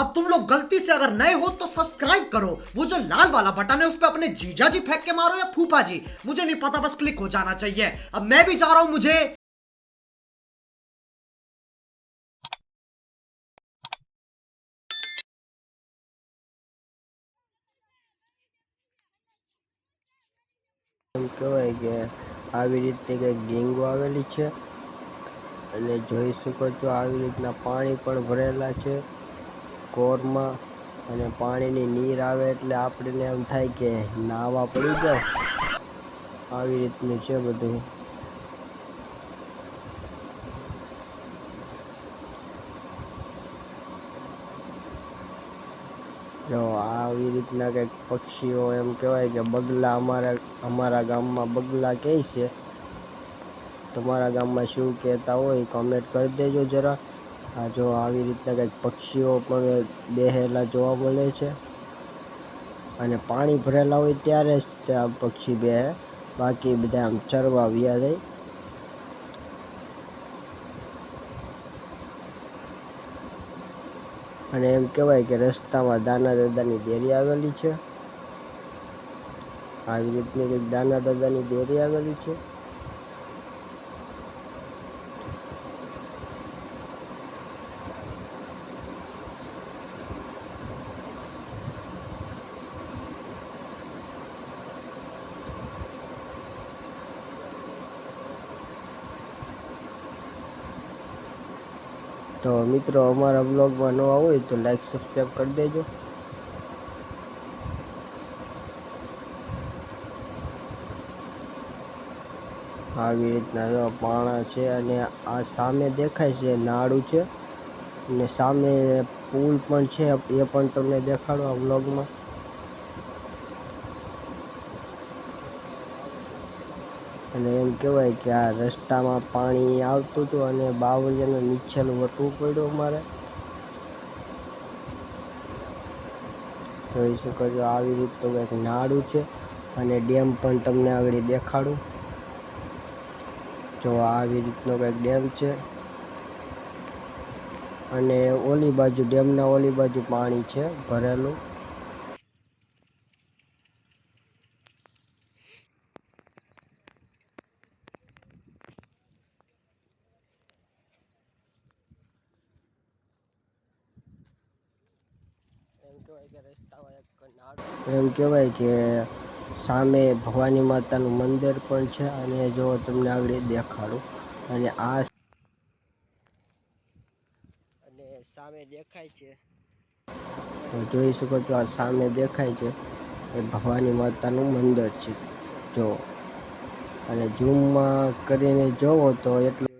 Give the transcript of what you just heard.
अब तुम लोग गलती से अगर नए हो तो सब्सक्राइब करो वो जो लाल वाला बटन है उस पर अपने जीजा जी फेंक के मारो या फूफा जी मुझे नहीं पता बस क्लिक हो जाना चाहिए अब मैं भी जा रहा हूं मुझे એમ કહેવાય કે આવી રીતે કંઈક ગેંગો આવેલી છે અને જોઈ શકો છો આવી રીતના પાણી પણ ભરેલા છે કોરમાં અને પાણીની નીર આવે એટલે આપણને એમ થાય કે નાવા પડી જાય. આવી રીતનું છે બધું. જો આવી રીતના કંઈક પક્ષીઓ એમ કહેવાય કે બગલા અમારા અમારા ગામમાં બગલા કહે છે. તમારા ગામમાં શું કહેતા હોય કમેન્ટ કરી દેજો જરા. આ જો આવી રીતના કંઈક પક્ષીઓ પણ બેહેલા જોવા મળે છે. અને પાણી ભરેલા હોય ત્યારે જ ત્યાં પક્ષી બેહે. બાકી બધા આમ ચરવા વ્યા જાય. અને એમ કહેવાય કે રસ્તામાં દાના દાદાની દેરી આવેલી છે. આવી રીતની કંઈક દાના દાદાની દેરી આવેલી છે. તો મિત્રો, અમારા બ્લોગમાં નવા હોય તો લાઈક સબસ્ક્રાઈબ કરી દેજો. આવી રીતના પાણા છે અને આ સામે દેખાય છે નાળું છે. અને સામે પુલ પણ છે, એ પણ તમને દેખાડો આ બ્લોગમાં. અને એમ કહેવાય કે આ રસ્તામાં પાણી આવતું હતું અને બાવળિયાને નીચેનું વટવું પડ્યું અમારે. જોઈ શકો છો આવી રીતનું કંઈક નાળું છે અને ડેમ પણ તમને આગળ દેખાડું. જો આવી રીતનો કંઈક ડેમ છે. અને ઓલી બાજુ ડેમના ઓલી બાજુ પાણી છે ભરેલું. એમ કહેવાય કે સામે ભવાની માતાનું મંદિર પણ છે અને જો તમને આગળ દેખાડું. અને આ અને સામે દેખાય છે. જોઈ શકો છો આ સામે દેખાય છે એ ભવાની માતાનું મંદિર છે. જો અને ઝૂમમાં કરીને જોવો તો એટલું